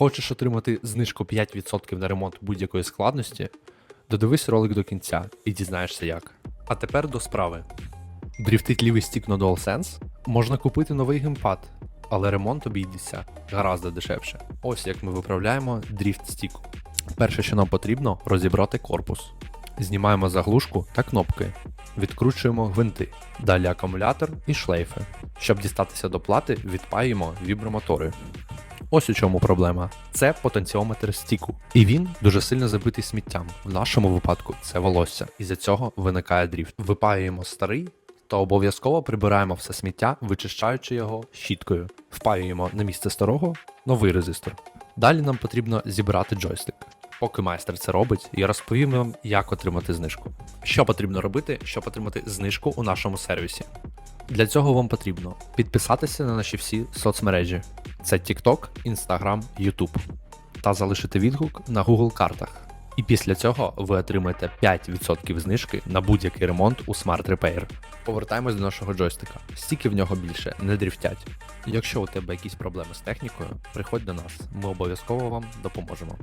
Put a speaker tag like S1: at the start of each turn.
S1: Хочеш отримати знижку 5% на ремонт будь-якої складності? Додивись ролик до кінця і дізнаєшся як. А тепер до справи. Дріфтить лівий стік на DualSense можна купити новий геймпад, але ремонт обійдеться гораздо дешевше. Ось як ми виправляємо дріфт стік. Перше, що нам потрібно, розібрати корпус. Знімаємо заглушку та кнопки, відкручуємо гвинти, далі акумулятор і шлейфи. Щоб дістатися до плати, відпаюємо вібромотори. Ось у чому проблема. Це потенціометр стіку, і він дуже сильно забитий сміттям. В нашому випадку це волосся, і за цього виникає дріфт. Випаюємо старий та обов'язково прибираємо все сміття, вичищаючи його щіткою. Впаюємо на місце старого новий резистор. Далі нам потрібно зібрати джойстик. Поки майстер це робить, я розповім вам, як отримати знижку. Що потрібно робити, щоб отримати знижку у нашому сервісі. Для цього вам потрібно підписатися на наші всі соцмережі: це TikTok, Instagram, YouTube, та залишити відгук на Google картах. І після цього ви отримаєте 5% знижки на будь-який ремонт у Smart Repair. Повертаємось до нашого джойстика. Стільки в нього більше не дріфтять. Якщо у тебе якісь проблеми з технікою, приходь до нас, ми обов'язково вам допоможемо.